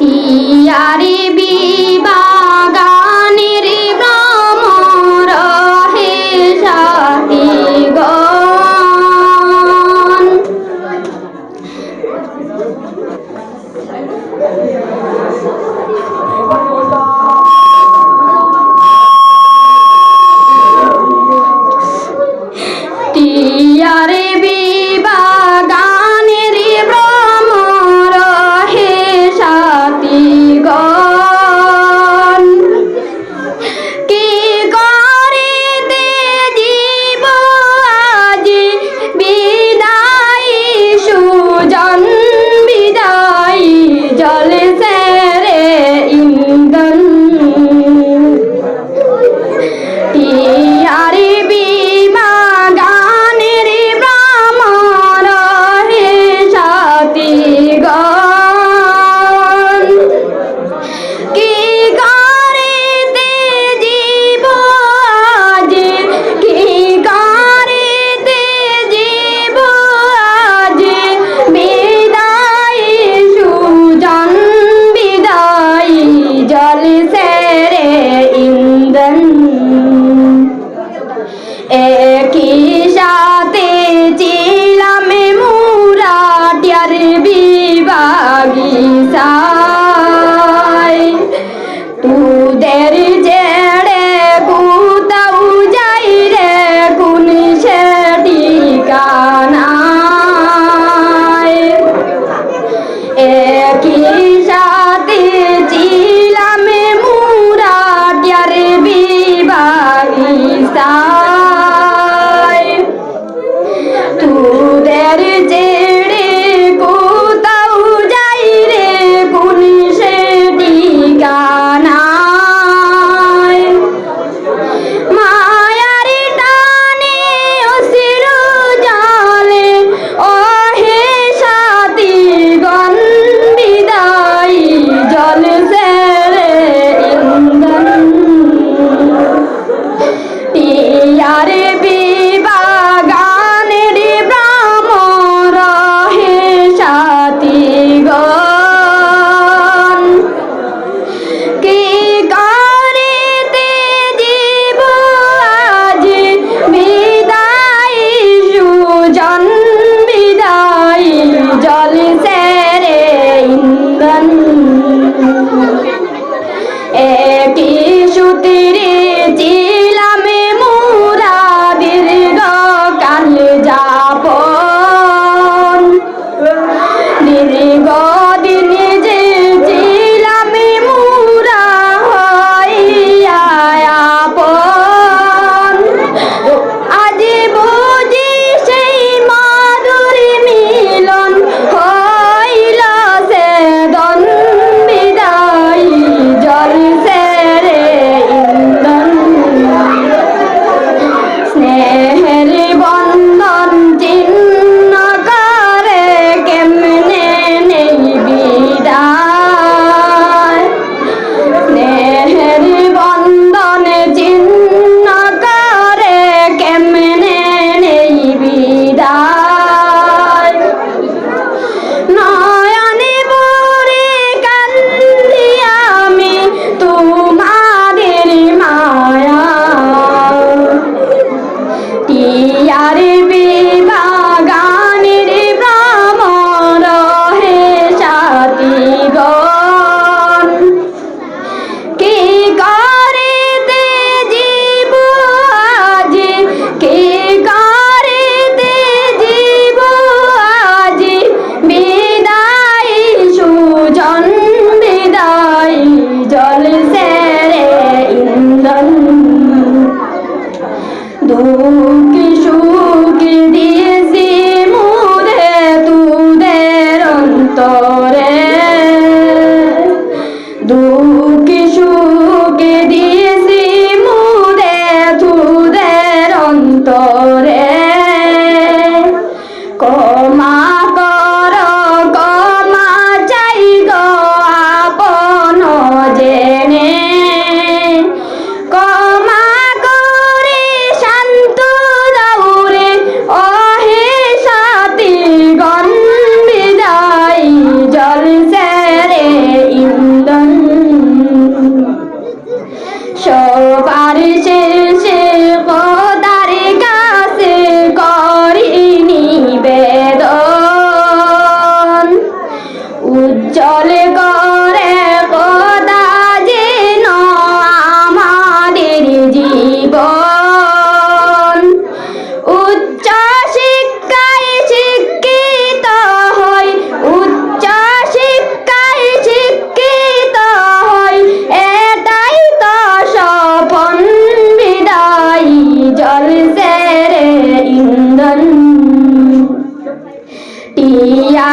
তিয়ারে বিবাগানের ব্রম রহে সাথে গন তিয়ারে অন্তরে দুঃখী সুখে দিয়েছি মুদে তুদের অন্তরে। Oh. ยา